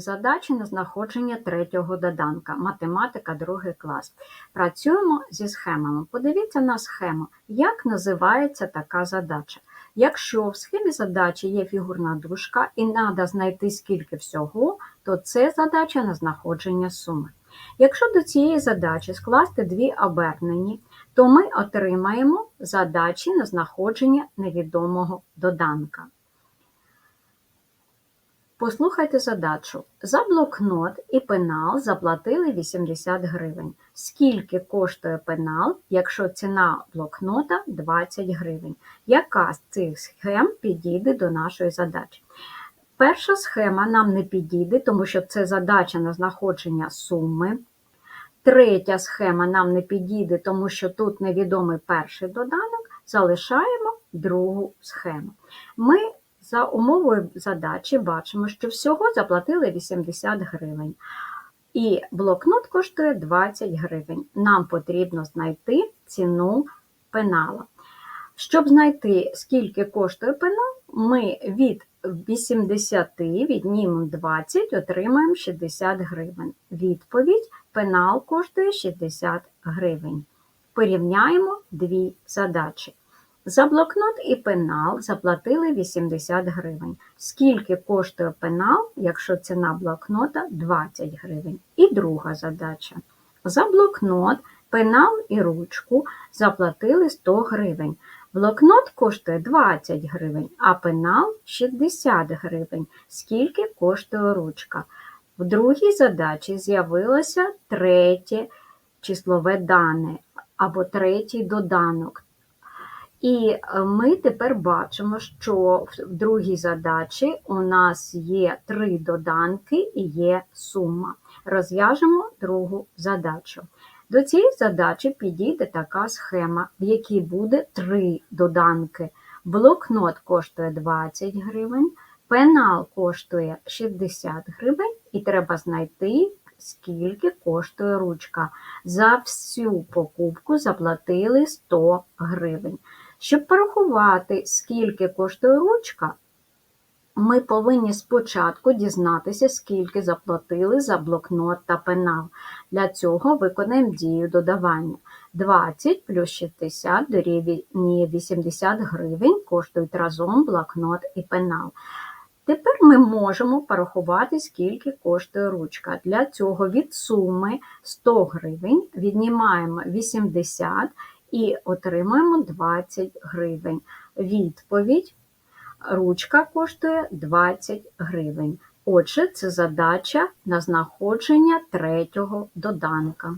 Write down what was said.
Задачі на знаходження третього доданка. Математика, другий клас. Працюємо зі схемами. Подивіться на схему, як називається така задача. Якщо в схемі задачі є фігурна дужка і треба знайти скільки всього, то це задача на знаходження суми. Якщо до цієї задачі скласти дві обернені, то ми отримаємо задачі на знаходження невідомого доданка. Послухайте задачу. За блокнот і пенал заплатили 80 гривень. Скільки коштує пенал, якщо ціна блокнота 20 гривень? Яка з цих схем підійде до нашої задачі? Перша схема нам не підійде, тому що це задача на знаходження суми. Третя схема нам не підійде, тому що тут невідомий перший доданок. Залишаємо другу схему. Ми за умовою задачі бачимо, що всього заплатили 80 гривень. І блокнот коштує 20 гривень. Нам потрібно знайти ціну пенала. Щоб знайти, скільки коштує пенал, ми від 80 віднімемо 20, отримаємо 60 гривень. Відповідь пенал коштує 60 гривень. Порівняємо дві задачі. За блокнот і пенал заплатили 80 гривень. Скільки коштує пенал, якщо ціна блокнота 20 гривень? І друга задача. За блокнот, пенал і ручку заплатили 100 гривень. Блокнот коштує 20 гривень, а пенал 60 гривень. Скільки коштує ручка? В другій задачі з'явилося третє числове дане або третій доданок. І е, ми тепер бачимо, що в другій задачі у нас є три доданки і є сума. Розв'яжемо другу задачу. До цієї задачі підійде така схема, в якій буде три доданки. Блокнот коштує 20 гривень, пенал коштує 60 гривень, і треба знайти, скільки коштує ручка. За всю покупку заплатили 100 гривень. Щоб порахувати, скільки коштує ручка, ми повинні спочатку дізнатися, скільки заплатили за блокнот та пенал. Для цього виконаємо дію додавання. 20 плюс 60 дорівнює 80 гривень коштують разом блокнот і пенал. Тепер ми можемо порахувати, скільки коштує ручка. Для цього від суми 100 гривень віднімаємо 80 і отримаємо 20 гривень. Відповідь ручка коштує 20 гривень. Отже, це задача на знаходження третього доданка.